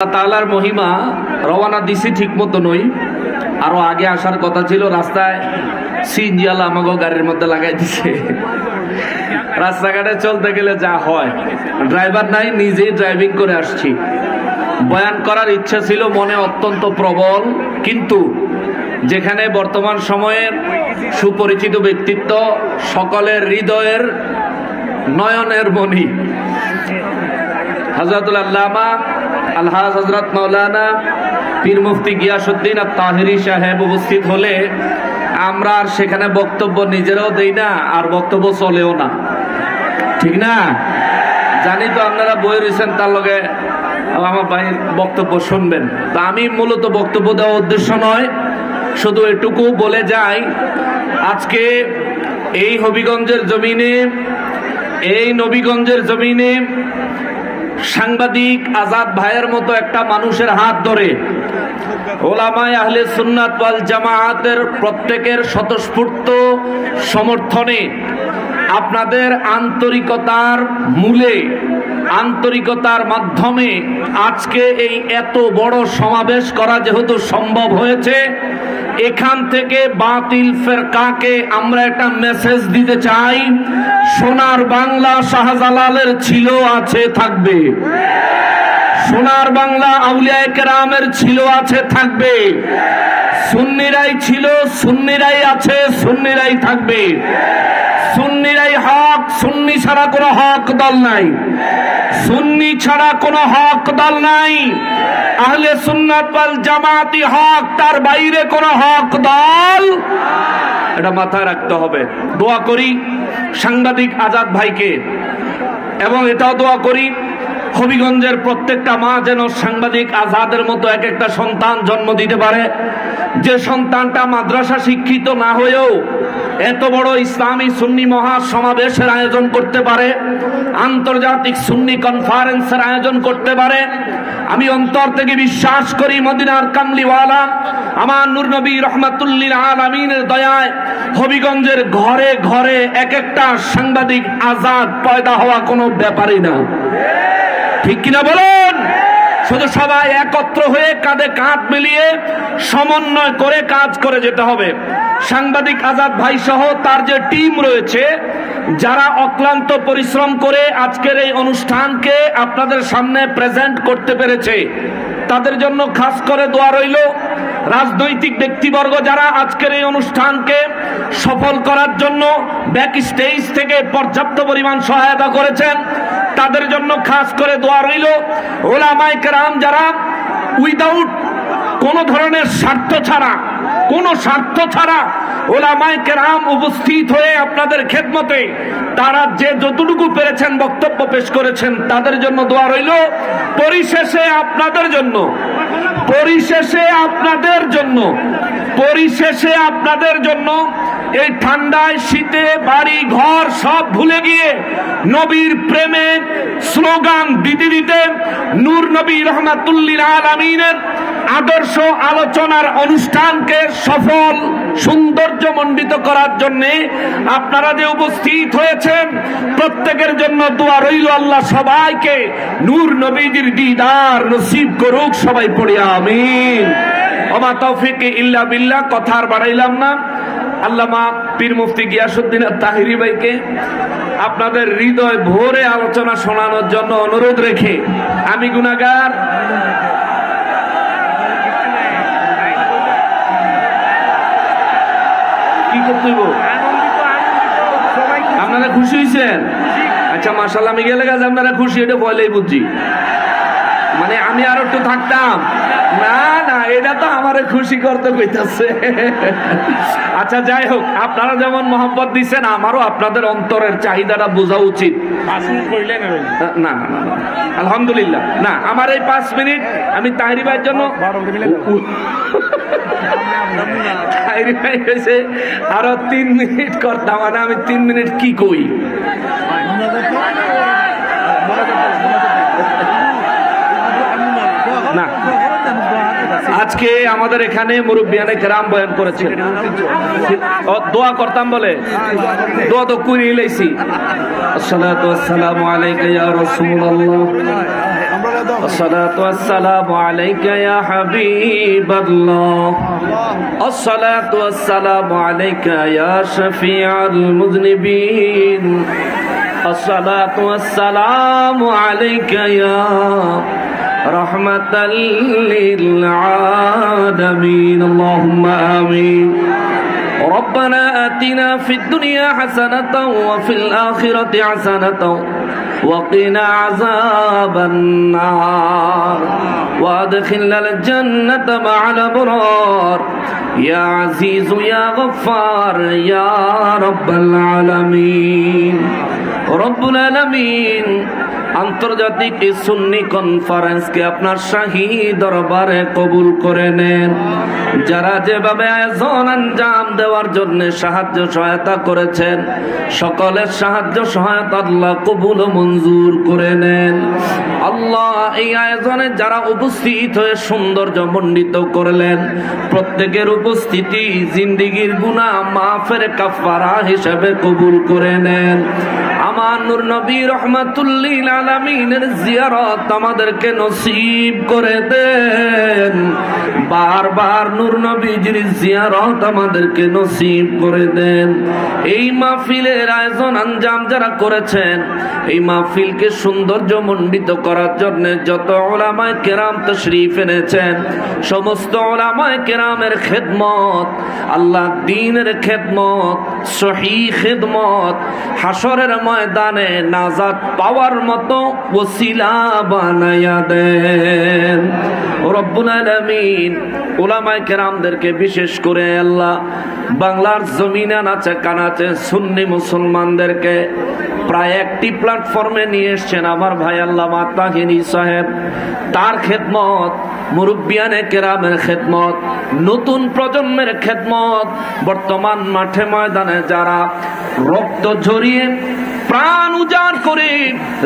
তাআলার মহিমা রওয়ানা দিছি ঠিক মতো নই। আরও আগে আসার কথা ছিল, রাস্তায় সিএনজি আলা আমাকে গাড়ির মধ্যে লাগাই দিছে। রাস্তাঘাটে চলতে গেলে যা হয়। ড্রাইভার নাই, নিজেই ড্রাইভিং করে আসছি। বয়ান করার ইচ্ছা ছিল, মনে অত্যন্ত প্রবল, কিন্তু যেখানে বর্তমান সময়ের সুপরিচিত ব্যক্তিত্ব, সকলের হৃদয়ের নয়নের মণি। হজরতুল আল্লামা আলহাজ হজরত মৌলানা পীর মুফতি গিয়াসুদ্দিন আর তাহিরি সাহেব উপস্থিত হলে আমরা আর সেখানে বক্তব্য নিজেরাও দেই না, আর বক্তব্য চলেও না। ঠিক না? জানি তো আপনারা বই রয়েছেন, তার লগে আমার ভাইয়ের বক্তব্য শুনবেন। তা আমি মূলত বক্তব্য দেওয়ার উদ্দেশ্য নয়, শুধু এটুকু বলে যাই, আজকে এই হবিগঞ্জের জমিনে, এই নবীগঞ্জের জমিনে সাংবাদিক আজাদ ভাইয়ের মতো একটা মানুষের হাত ধরে ওলামায় আহলে সুন্নাত ওয়াল জামায়াতের প্রত্যেকের স্বতঃস্ফূর্ত সমর্থনে আপনাদের আন্তরিকতার মূলে আন্তরিকতার মাধ্যমে আজকে এই এত বড় সমাবেশ করা যেহেতু সম্ভব হয়েছে, এখান থেকে বাতিল ফেরকাকে আমরা একটা মেসেজ দিতে চাই। সোনার বাংলা শাহজালালের ছিল, আছে, থাকবে। সোনার বাংলা আউলিয়া কেরামের ছিল, আছে, থাকবে। সুন্নিরাই ছিল, সুন্নিরাই আছে, সুন্নিরাই থাকবে। সুন্নিরাই ছাড়া কোনো হক দল নাই। সুন্নি ছাড়া কোনো হক দল নাই। আহলে সুন্নাত ওয়াল জামাতি হক, তার বাইরে কোনো হক দল এটা মাথায় রাখতে হবে। দোয়া করি সাংবাদিক আজাদ ভাইকে, এবং এটাও দোয়া করি হবিগঞ্জের প্রত্যেকটা মা যেন সাংবাদিক আজাদের মতো এক একটা সন্তান জন্ম দিতে পারে। যে সন্তানটা মাদ্রাসা শিক্ষিত না হয়েও এত বড় ইসলামী সুন্নি মহা সমাবেশের আয়োজন করতে পারে, আন্তর্জাতিক সুন্নি কনফারেন্সের আয়োজন করতে পারে। আমি অন্তর থেকে বিশ্বাস করি, মদিনার কামলিওয়ালা, আমার নূর নবী রহমাতুল্লিল আলমিনের দয়ায় হবিগঞ্জের ঘরে ঘরে এক একটা সাংবাদিক আজাদ পয়দা হওয়া কোনো ব্যাপারই না। ঠিক কিনা বলুন? শুধু সবাই একত্র হয়ে কাঁধে কাঁধ মিলিয়ে সমন্বয় করে কাজ করে যেতে হবে। সাংবাদিক আজাদ ভাই সহ তার যে টিম রয়েছে, যারা অক্লান্ত পরিশ্রম করে আজকের এই অনুষ্ঠানকে আপনাদের সামনে প্রেজেন্ট করতে পেরেছে, তাদের জন্য খাস করে দোয়া রইল। রাজনৈতিক ব্যক্তিবর্গ যারা আজকের এই অনুষ্ঠানকে সফল করার জন্য ব্যাক স্টেজ থেকে পর্যাপ্ত পরিমাণ সহায়তা করেছেন তাদের জন্য খাস করে দোয়া রইল। ওলামাই কেরাম যারা উইদাউট কোন ধরনের স্বার্থ ছাড়া, কোন স্বার্থ ছাড়া ওলামায় কেরাম উপস্থিত হয়ে আপনাদের খেদমতে তারা যে যতটুকু পেরেছেন বক্তব্য পেশ করেছেন, তাদের জন্য দোয়া রইল। পরিশেষে আপনাদের জন্য, পরিশেষে আপনাদের জন্য, পরিশেষে আপনাদের জন্য এই ঠান্ডায় শীতে বাড়ি, ঘর সব ভুলে গিয়ে নবীর প্রেমে স্লোগান দিতে দিতে নূর নবী রহমাতুল্লিল আলমিনের আদর্শ আলোচনার অনুষ্ঠানকে সফল সৌন্দর্য মণ্ডিত করার জন্য আপনারা যে উপস্থিত হয়েছেন, প্রত্যেকের জন্য দোয়া রইল আল্লাহ সবাইকে। নূর নবীজির দিদার নসিব করুক সবাই পড়ে, আমিন। ওমা তৌফিক ইল্লা বিল্লাহ কথা আর বাড়াইলাম না। আল্লামা পীর মুফতি গিয়াসুদ্দিন তাহিরি ভাইকে আপনাদের হৃদয় ভরে আলোচনা শোনানোর জন্য অনুরোধ রেখে আমি গুনাগার। কি করতে? আপনারা খুশি হয়েছেন আচ্ছা মার্শাল আমি গেলে গেছে আপনারা খুশি এটা বলেই বুঝছি। মানে আমি আর একটু থাকতাম। না না এটা তো আমারে খুশি করতে কইতাছে। আচ্ছা যাই হোক আপনারা যেমন মোহাম্মত দিচ্ছেন আমারও আপনাদের অন্তরের চাহিদাটা বোঝা উচিত। না না না। আলহামদুলিল্লাহ। না আমার এই পাঁচ মিনিট আমি তাহিরি ভাইয়ের জন্য তাহিরি ভাই হয়েছে আরও তিন মিনিট করতাম মানে আমি তিন মিনিট কি কই? না আজকে আমাদের এখানে মুরব্বিয়ানে কেরাম বয়ান করেছে ও, দোয়া করতাম বলে দোয়া তো কুড়ি লাইছি আসসালাতু আসসালামু আলাইকা ইয়া রাসূলুল্লাহ الصلاة والسلام عليك يا حبيب الله الصلاة والسلام عليك يا شفيع المذنبين الصلاة والسلام عليك يا رحمة للعالمين. اللهم آمين. ربنا آتنا في الدنيا حسنة وفي الآخرة حسنة وقنا عذاب النار. وأدخلنا الجنة مع الأبرار. يا عزيز يا غفار يا رب العالمين. رب العالمين. আন্তর্জাতিক সুন্নি কনফারেন্সকে আপনার শাহী দরবারে কবুল করে নেন। যারা যেভাবে আয়োজন আঞ্জাম দেওয়ার জন্য সাহায্য সহায়তা করেছেন, সকলের সাহায্য সহায়তা আল্লাহ কবুল মঞ্জুর করে নেন। আল্লাহ এই আয়োজনে যারা উপস্থিত হয়ে সৌন্দর্য মণ্ডিত করলেন, প্রত্যেকের উপস্থিতি জিন্দিগির গুণা মাফের কাফারা হিসেবে কবুল করে নেন। আমার নবী রহমাতুল্লিল আলামিনের জিয়ারত আমাদেরকে নসিব করে দেন। বারবার নূর নবীজির জিয়ারত আমাদেরকে নসিব করে দেন। এই মাহফিলের আয়োজন আঞ্জাম যারা করেছেন, এই মাহফিলকে সৌন্দর্য মণ্ডিত করার জন্য যত ওলামায় কেরাম তশরিফ এনেছেন, সমস্ত ওলামায় কেরামের খেদমত, আল্লাহ দিনের খেদমত, সহি খেদমত হাসরের ময়দানে নাজাত পাওয়ার মতো ওসিলা বানায়া দেন। রব্বুল আলামিন ওলামায়ে কেরামদেরকে বিশেষ করে আল্লাহ বাংলার জমিনে নাচে কানাচে সুন্নি মুসলমানদেরকে প্রায় একটি প্ল্যাটফর্মে নিয়ে এসছেন আমার ভাই আল্লাহ মাতাহিনী সাহেব। তার খেদমত, মুরব্বিয়ানে কেরামের খেদমত, নতুন প্রজন্মের খেদমত, বর্তমান মাঠে ময়দানে যারা রক্ত ঝরিয়ে প্রাণ উজাড় করে,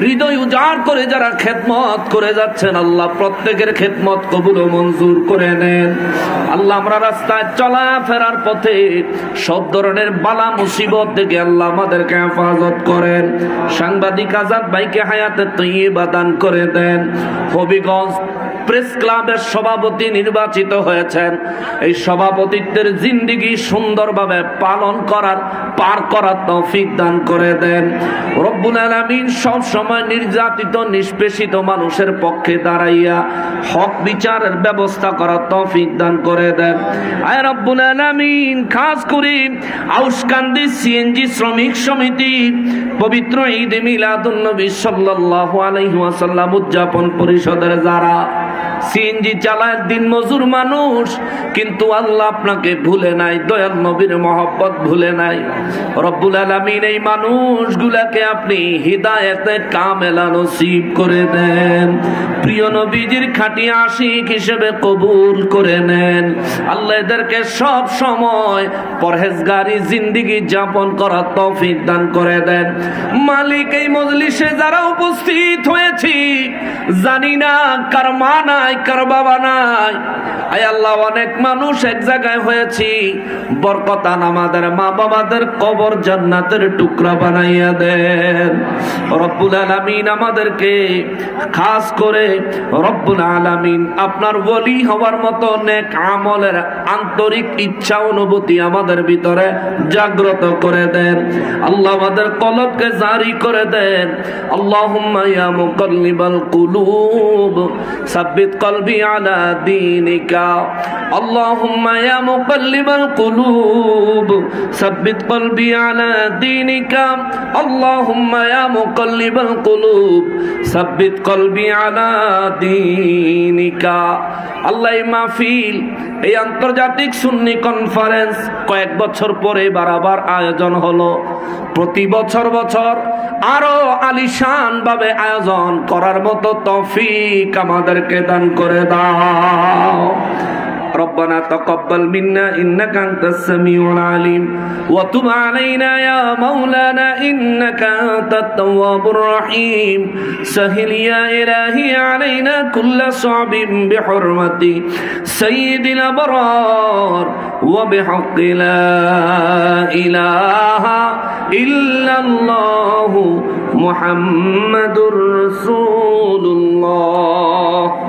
হৃদয় উজাড় করে যারা খেদমত করে যাচ্ছেন, আল্লাহ প্রত্যেকের খেদমত কবুল ও মঞ্জুর করে নেন। আল্লাহ আমরা রাস্তায় চলা ফেরার পথে সব ধরনের বালা মুসিবত থেকে আল্লাহ আমাদেরকে হেফাজত করেন। সাংবাদিক আজাদ ভাইকে হায়াতে তৈবা দান করে দেন। হবিগঞ্জ প্রেস ক্লাবের সভাপতি নির্বাচিত হয়েছেন। এই সভাপতিত্বের জিন্দিগি সুন্দরভাবে পালন করার, পার করার তৌফিক দান করে দেন। রব্বুল আলমিন সবসময় নির্যাতিত, নিষ্পেষিত মানুষের পক্ষে দাঁড়াইয়া হক বিচারের ব্যবস্থা করার তৌফিক দান করে দেন। আয় রব্বুল আলমিন, খাস করে আউসকান্দি সিএনজি শ্রমিক সমিতি পবিত্র ঈদ মিলাদুন নবী সাল্লাল্লাহু আলাইহি ওয়াসাল্লাম উদযাপন পরিষদের যারা সিএনজি চালায় দিন মজুর মানুষ, কিন্তু আল্লাহ আপনাকে ভুলে নাই, দয়াল নবীর মহব্বত ভুলে নাই। রব্বুল আলামিন এই মানুষগুলাকে আপনি হিদায়েতে কামেলা নসিব করে দেন। প্রিয় নবীজির খাঁটি আশিক হিসেবে কবুল করে নেন। আল্লাহ এদেরকে সব সময় পরহেজগারি, জিন্দিগি যাপন করার তৌফিক দান করে দেন। মালিক এই মজলিসে যারা উপস্থিত হয়েছি, জানি না কার মা নাই, কার বাবা নাই? আয় আল্লাহ, অনেক মানুষ এক জায়গায় হয়েছি। বরকতান আমাদের মা বাবাদের কবর জান্নাতের টুকরা বানাইয়া দেন। রব্বুল আলামিন আমাদেরকে খাস করে রব্বুল আলামিন আপনার বলি হওয়ার মতো নেক আমলের আন্তরিক ইচ্ছা, অনুভূতি আমাদের ভিতরে জাগ্রত করে দেন। আল্লাহ আমাদের কলবকে জারি করে দেন। আল্লাহুম্মা ইয়া মুকাল্লিবাল কুলুব। সাব্বিত قلبي على دينك اللهم يا مقلب القلوب ثبت قلبي على دينك اللهم يا مقلب القلوب ثبت قلبي على দীনিকা আল্লাহ মাহফিল, এই আন্তর্জাতিক সুন্নি কনফারেন্স কয়েক বছর পরে বারাবার আয়োজন হলো। প্রতি বছর বছর আরও আলিশান ভাবে আয়োজন করার মতো তফিক আমাদেরকে দান করে দাও। ربنا تقبل منا إنك أنت السميع العليم وتب علينا يا مولانا إنك أنت التواب الرحيم سهل يا إلهي علينا كل صعب بحرمة سيد الأبرار وبحق لا إله إلا الله محمد رسول الله